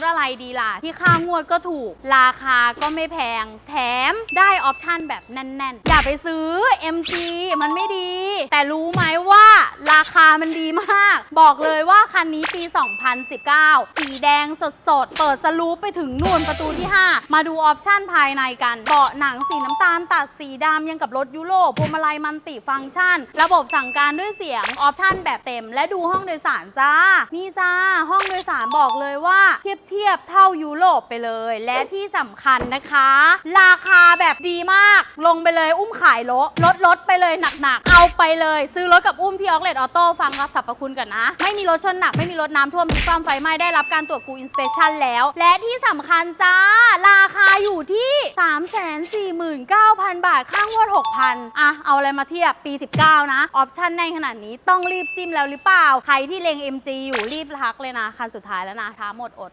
ถอะไรดีล่ะ ที่ค่างวดก็ถูก ราคาก็ไม่แพง แถมได้ออปชันแบบแน่น ๆ อย่าไปซื้อ MG มันไม่ดี แต่รู้ไหมว่าราคามันดีมาก บอกเลยว่าคันนี้ปี 2019 สีแดงสดๆ เปิดสลูปไปถึงนู่นประตูที่ 5 มาดูออปชันภายในกันเบาะหนังสีน้ำตาลตัดสีดำยังกับรถยุโรปพวงมาลัยมันติฟังก์ชัน ระบบสั่งการด้วยเสียงออปชันแบบเต็ม และดูห้องโดยสารจ้า นี่จ้า สารบอกเลยว่าเทียบเทียบเท่ายุโรปไปเลย และที่สำคัญนะคะ ราคาแบบดีมากลงไปเลยอุ้มขายรถลดลดไปเลยหนักๆ เอาไปเลย ซื้อรถกับอุ้มที่ออกเลตออโต้ฟังรับสรรพคุณกันนะ ไม่มีรถชนหนักไม่มีรถน้ำท่วมพลิกความไฟไหม้ได้รับการตรวจกูอินสเปชันแล้ว และที่สำคัญจ้า ราคาอยู่ที่ 349,000 บาท ข้างวด 6,000อะ เอาอะไรมาเทียบปี 19 นะ ออปชั่นในขนาดนี้ต้องรีบจิ้มแล้วหรือเปล่า ใครที่เลง MG อยู่รีบทักเลยนะ คันสุดท้ายแล้วนะท้าหมดอด